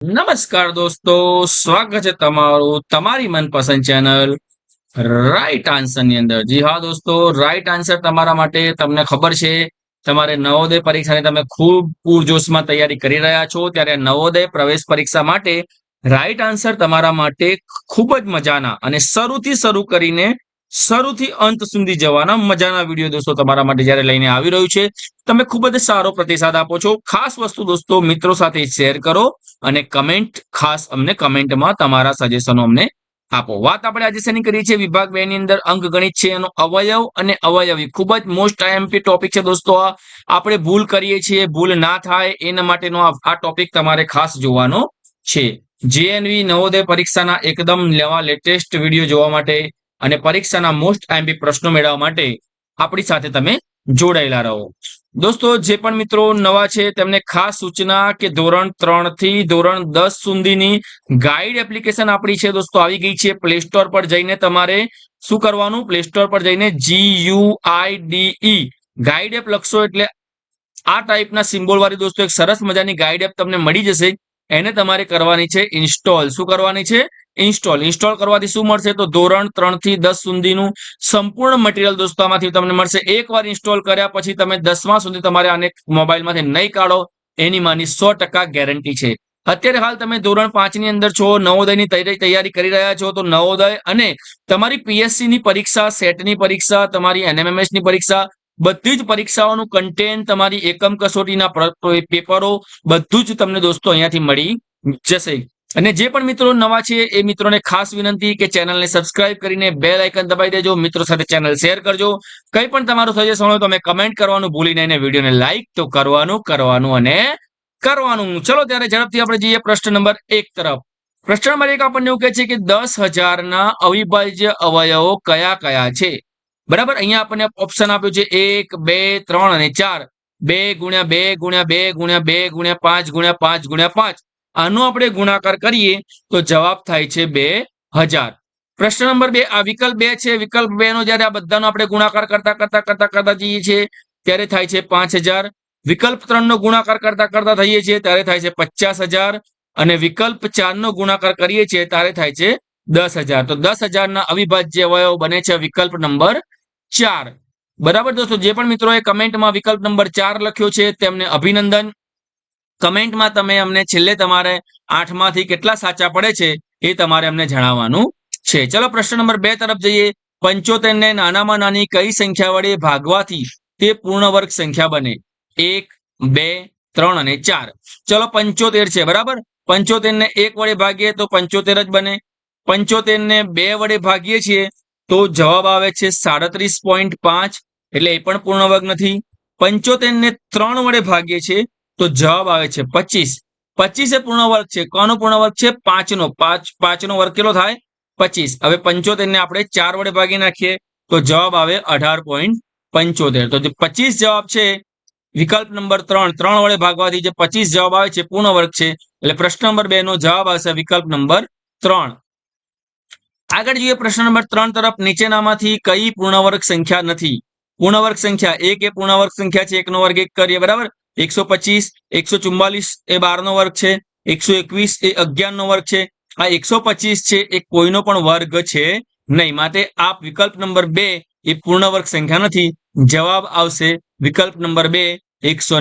નમસ્કાર દોસ્તો, સ્વાગત છે તમારું તમારી મનપસંદ ચેનલ રાઈટ આન્સરની અંદર. જી હા દોસ્તો રાઈટ આન્સર તમારા માટે તમને ખબર છે, તમારે નવોદય પરીક્ષાની તમે ખૂબ પૂરજોશમાં તૈયારી કરી રહ્યા છો, ત્યારે નવોદય પ્રવેશ પરીક્ષા માટે રાઈટ આન્સર તમારા માટે ખૂબ જ મજાના અને શરૂથી શરૂ કરીને શરૂથી અંત સુધી જવાના મજાના વીડિયો દોસ્તો તમારા માટે જ્યારે લઈને આવી રહ્યું છે, તમે ખૂબ જ સારો પ્રતિસાદ આપો છો. ખાસ વસ્તુ દોસ્તો મિત્રો સાથે શેર કરો. અને કમેન્ટ ખાસ અમને કમેન્ટમાં તમારા સજેશનો અમને આપો. વાત આપણે આજે શેની કરીએ છીએ વિભાગ બે ની અંદર અંક ગણિત છે. એનો અવયવ અને અવયવી. ખૂબ જ મોસ્ટ આઈએમપી ટોપિક છે દોસ્તો આ. આપણે ભૂલ કરીએ છીએ, ભૂલ ના થાય, એના માટેનો આ ટોપિક તમારે ખાસ જોવાનો છે. જેએનવી નવોદય પરીક્ષાના એકદમ લેવા લેટેસ્ટ વીડિયો જોવા માટે અને પરીક્ષાના મોસ્ટ આઈએમપી પ્રશ્નો મેળવવા માટે આપણી સાથે તમે જોડાયેલા રહો. દોસ્તો, જે પણ મિત્રો નવા છે, તેમને ખાસ સૂચના કે ધોરણ ત્રણથી ધોરણ દસ સુધીની ગાઈડ એપ્લિકેશન આપણી છે દોસ્તો, આવી ગઈ છે પ્લે સ્ટોર પર જઈને તમારે શું કરવાનું? પ્લે સ્ટોર પર જઈને G U I D guide app લખશો એટલે આ ટાઈપના સિમ્બોલ વાળી દોસ્તો, એક સરસ મજાની ગાઈડ એપ તમને મળી જશે. એને તમારે કરવાની છે ઇન્સ્ટોલ શું કરવાની છે? ઇન્સ્ટોલ ઇન્સ્ટોલ કરવાથી શું મળશે? તો ધોરણ ત્રણથી દસ સુધીનું સંપૂર્ણ મટીરિયલ દોસ્તો તમને મળશે. એકવાર ઇન્સ્ટોલ કર્યા પછી તમે દસમા સુધી તમારે આને મોબાઈલમાંથી નહીં કાઢો. એની માની સો ગેરંટી છે. અત્યારે હાલ તમે ધોરણ પાંચની અંદર છો, નવોદયની તૈયારી કરી રહ્યા છો, તો નવોદય અને તમારી પીએસસી ની પરીક્ષા, સેટની પરીક્ષા, તમારી એનએમએમએસની પરીક્ષા, બધી જ પરીક્ષાઓનું કન્ટેન્ટ તમારી એકમ કસોટીના પેપરો, બધું જ તમને દોસ્તો અહીંયાથી મળી જશે. અને જે પણ મિત્રો નવા છે, એ મિત્રોને ખાસ વિનંતી કે ચેનલને સબસ્ક્રાઇબ કરીને બે લાઇકન દબાઈ દેજો. મિત્રો સાથે ચેનલ શેર કરજો. કંઈ પણ તમારું સજેશન હોય તો તમે કમેન્ટ કરવાનું ભૂલી નહીં વિડીયોને લાઇક તો કરવાનું કરવાનું અને કરવાનું. ચલો, ત્યારે ઝડપથી આપણે જઈએ પ્રશ્ન નંબર એક તરફ. પ્રશ્ન નંબર એક આપણને એવું કહે છે કે દસ હજારના અવિભાજ્ય અવયવો કયા કયા છે? બરાબર? અહીંયા આપણને ઓપ્શન આપ્યું છે એક, બે, ત્રણ અને ચાર. બે ગુણ્યા બે ગુણ્યા બે ગુણ્યા બે ગુણ્યા પાંચ ગુણ્યા પાંચ ગુણ્યા પાંચ. આનો આપણે ગુણાકાર કરીએ તો જવાબ થાય છે બે હજાર. પ્રશ્ન નંબર બે, આ વિકલ્પ બે છે. વિકલ્પ બે નો જયારે આ બધાનો આપણે ગુણાકાર કરતા કરતા કરતા કરતા જઈએ છીએ, ત્યારે થાય છે પાંચ વિકલ્પ ત્રણ નો ગુણાકાર કરતા કરતા થઈએ છીએ, ત્યારે થાય છે પચાસ અને વિકલ્પ ચાર નો ગુણાકાર કરીએ છીએ, ત્યારે થાય છે દસ તો દસ હજારના અવિભાજ્ય અવયવ બને છે વિકલ્પ નંબર ચાર. બરાબર દોસ્તો, જે પણ મિત્રોએ કમેન્ટમાં વિકલ્પ નંબર ચાર લખ્યો છે, તેમને અભિનંદન. કમેન્ટમાં તમે અમને છેલ્લે તમારે આઠમાંથી કેટલા સાચા પડે છે એ તમારે અમને જણાવવાનું છે. ચલો પ્રશ્ન નંબર બે તરફ જઈએ. પંચોતેર ને નાનામાં નાની કઈ સંખ્યા વડે ભાગવાથી તે પૂર્ણ વર્ગ સંખ્યા બને? એક, બે, ત્રણ અને ચાર. ચલો પંચોતેર છે, બરાબર? પંચોતેર ને એક વડે ભાગીએ તો પંચોતેર જ બને. પંચોતેર ને બે વડે ભાગીએ છીએ તો જવાબ આવે છે સાડત્રીસ પોઈન્ટ પાંચ, એટલે એ પણ પૂર્ણ વર્ગ નથી. પંચોતેર ને ત્રણ વડે ભાગીએ છીએ તો જવાબ આવે છે પચીસ. પચીસ એ પૂર્ણ વર્ગ છે. કોનો પૂર્ણ વર્ગ છે? પાંચનો. પાંચ, પાંચનો વર્ગ કેટલો થાય? પચીસ. હવે પંચોતેર ને આપણે ચાર વડે ભાગી નાખીએ તો જવાબ આવે અઢાર પોઈન્ટ પંચોતેર. તો જે પચીસ જવાબ છે, વિકલ્પ નંબર ત્રણ ત્રણ વડે ભાગવાથી જે પચીસ જવાબ આવે છે પૂર્ણ વર્ગ છે. એટલે પ્રશ્ન નંબર બે નો જવાબ આવશે વિકલ્પ નંબર ત્રણ. આગળ જોઈએ પ્રશ્ન નંબર ત્રણ તરફ નીચેનામાંથી કઈ પૂર્ણવર્ગ સંખ્યા નથી. પૂર્ણવર્ગ સંખ્યા એક એ પૂર્ણવર્ગ સંખ્યા છે, એકનો વર્ગ એક કરીએ, બરાબર? એકસો પચીસ, એકસો ચુમ્માલીસ એ બારનો વર્ગ છે, એકસો એકવીસ એ અગિયારનો વર્ગ છે. આ એકસો પચીસ છે એ કોઈનો પણ વર્ગ છે નહીં. માટે આ વિકલ્પ નંબર બે એ પૂર્ણવર્ગ સંખ્યા નથી, જવાબ આવશે વિકલ્પ નંબર બે એકસો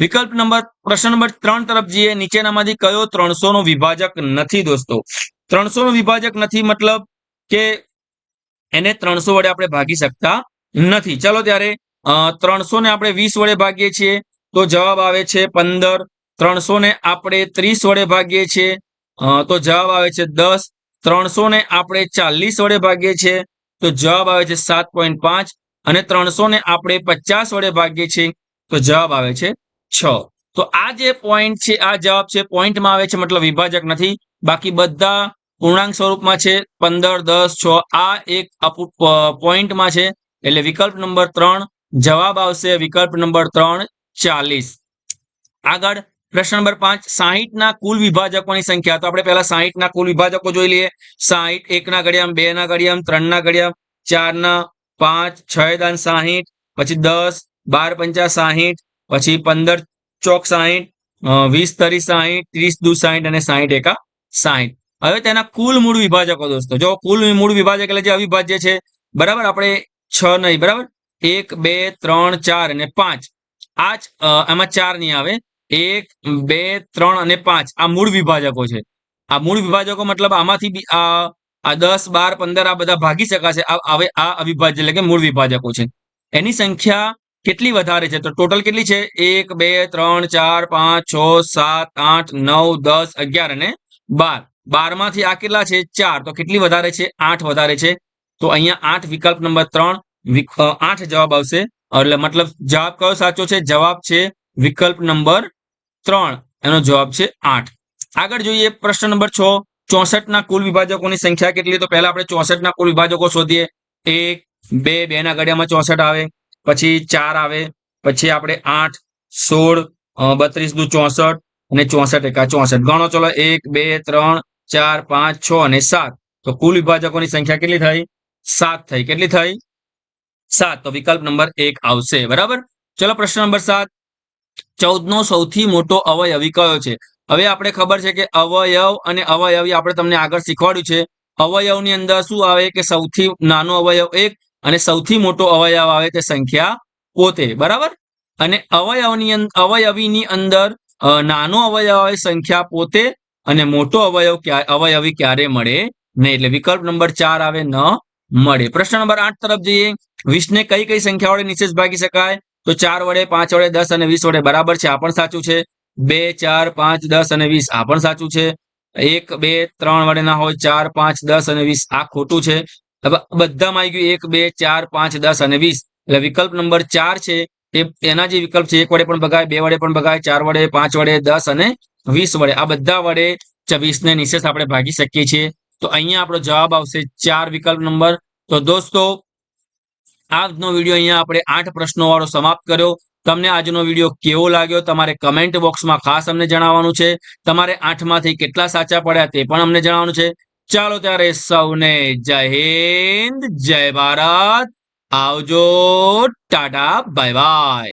વિકલ્પ નંબર, પ્રશ્ન નંબર ત્રણ તરફ જઈએ. નીચેનામાંથી કયો ત્રણસો નો વિભાજક નથી દોસ્તો? ત્રણસો નો વિભાજક નથી મતલબ કે એને ત્રણસો વડે આપણે ભાગી શકતા નથી. ચલો ત્યારે ત્રણસો ને આપણે વીસ વડે ભાગીએ છીએ. તો જવાબ આવે છે પંદર. ત્રણસો ને આપણે ત્રીસ વડે ભાગીએ છીએ. તો જવાબ આવે છે દસ. ત્રણસો ને આપણે ચાલીસ વડે ભાગીએ છીએ. તો જવાબ આવે છે સાત પોઈન્ટ પાંચ. અને ત્રણસો ને આપણે પચાસ વડે ભાગીએ છીએ. તો જવાબ આવે છે છ. તો આ જે પોઈન્ટ છે, આ જવાબ છે, પોઈન્ટમાં આવે છે, મતલબ વિભાજક નથી. બાકી બધા પૂર્ણાંક સ્વરૂપમાં છે. પંદર, દસ, છ, આ એક પોઈન્ટમાં છે. એટલે વિકલ્પ નંબર ત્રણ, જવાબ આવશે વિકલ્પ નંબર ત્રણ, ચાલીસ. આગળ પ્રશ્ન નંબર પાંચ સાહીઠ ના કુલ વિભાજકોની સંખ્યા. તો આપણે પહેલા સાહીઠ ના કુલ વિભાજકો જોઈ લઈએ. સાહીઠ એક ના ઘડિયામ બે ના ઘડિયામ ત્રણ ના ઘડિયામ ચાર ના પાંચ, છ દાન સાહીઠ, પછી દસ, બાર પંચા સાહીઠ, પછી પંદર ચોક સાહીઠ વીસ તરી સાહીઠ, ત્રીસ દુ સાહીઠ અને સાહીઠ એકા સાહીઠ. હવે તેના કુલ મૂળ વિભાજકો દોસ્તો. જો કુલ મૂળ વિભાજક એટલે જે અવિભાજ્ય છે, બરાબર? આપણે છ નહીં, બરાબર? એક, બે, ત્રણ, ચાર અને પાંચ. આ જ આમાં ચાર નહીં આવે. એક, બે, ત્રણ અને પાંચ. આ મૂળ વિભાજકો છે. આ મૂળ વિભાજકો મતલબ આમાંથી આ દસ, બાર, પંદર, આ બધા ભાગી શકાશે. હવે આ અવિભાજ્ય એટલે કે મૂળ વિભાજકો છે. એની સંખ્યા કેટલી વધારે છે? તો ટોટલ કેટલી છે? એક, બે, ત્રણ, ચાર, પાંચ, છ, સાત, આઠ, નવ, દસ, અગિયાર અને બાર. બારમાંથી આ કેટલા છે? ચાર. તો કેટલી વધારે છે? આઠ વધારે છે. તો અહીંયા આઠ વિકલ્પ નંબર ત્રણ આઠ જવાબ આવશે. એટલે મતલબ જવાબ કયો સાચો છે? જવાબ છે વિકલ્પ નંબર ત્રણ. એનો જવાબ છે આઠ. આગળ જોઈએ પ્રશ્ન નંબર છ. ચોસઠ ના કુલ વિભાજકોની સંખ્યા કેટલી તો પહેલા આપણે ચોસઠ ના કુલ વિભાજકો શોધીએ. એક, બે બે ના ઘડિયામાં ચોસઠ આવે, પછી ચાર આવે, પછી આપણે આઠ, સોળ બત્રીસ દુ ચોસઠ અને ચોસઠ એકા ચોસઠ. ગણો ચલો. એક, બે, ત્રણ, ચાર, પાંચ, છ અને સાત. તો કુલ વિભાજકોની સંખ્યા કેટલી થઈ? સાત થઈ. કેટલી થઈ? સાત. તો વિકલ્પ નંબર એક આવશે. બરાબર? ચલો પ્રશ્ન નંબર સાત. ચૌદનો સૌથી મોટો અવયવી કયો છે? હવે આપણે ખબર છે કે અવયવ અને અવયવી આપણે તમને આગળ શીખવાડ્યું છે. અવયવની અંદર શું આવે કે સૌથી નાનો અવયવ એક અને સૌથી મોટો અવયવ આવે તે સંખ્યા પોતે બરાબર? અને અવયવની અવયવીની અંદર નાનો અવયવ આવે સંખ્યા પોતે અને મોટો અવયવ અવયવી ક્યારે મળે? નહીં. એટલે વિકલ્પ નંબર ચાર આવે ન મળે. પ્રશ્ન નંબર આઠ તરફ જઈએ. વીસને કઈ કઈ સંખ્યા વડે નિશેષ ભાગી શકાય? તો ચાર વડે, પાંચ વડે, દસ અને વીસ વડે બરાબર છે. આ પણ સાચું છે. બે, ચાર, પાંચ, દસ અને વીસ. આ પણ સાચું છે. એક, બે, ત્રણ વડે ના હોય ચાર, પાંચ, દસ અને વીસ. આ ખોટું છે. બધામાં આવી ગયું એક, બે, ચાર, પાંચ, દસ અને વીસ. એટલે વિકલ્પ નંબર ચાર છે. એ એના જે વિકલ્પ છે, એક વડે પણ ભગાય, બે વડે પણ ભગાય, ચાર વડે, પાંચ વડે, દસ અને વીસ વડે. આ બધા વડે વીસ ને નિશેષ આપણે ભાગી શકીએ છીએ. તો અહીંયા આપણો જવાબ આવશે ચાર વિકલ્પ નંબર. તો દોસ્તો, આજનો વીડિયો અહીંયા આપણે આઠ પ્રશ્નો વાળો સમાપ્ત કર્યો. તમને આજનો વીડિયો કેવો લાગ્યો તમારે કમેન્ટ બોક્સમાં ખાસ અમને જણાવવાનું છે. તમારે આઠમાંથી કેટલા સાચા પડ્યા તે પણ અમને જણાવવાનું છે. ચાલો ત્યારે સૌને જય હિન્દ, જય ભારત. આવજો, ટાટા બાય બાય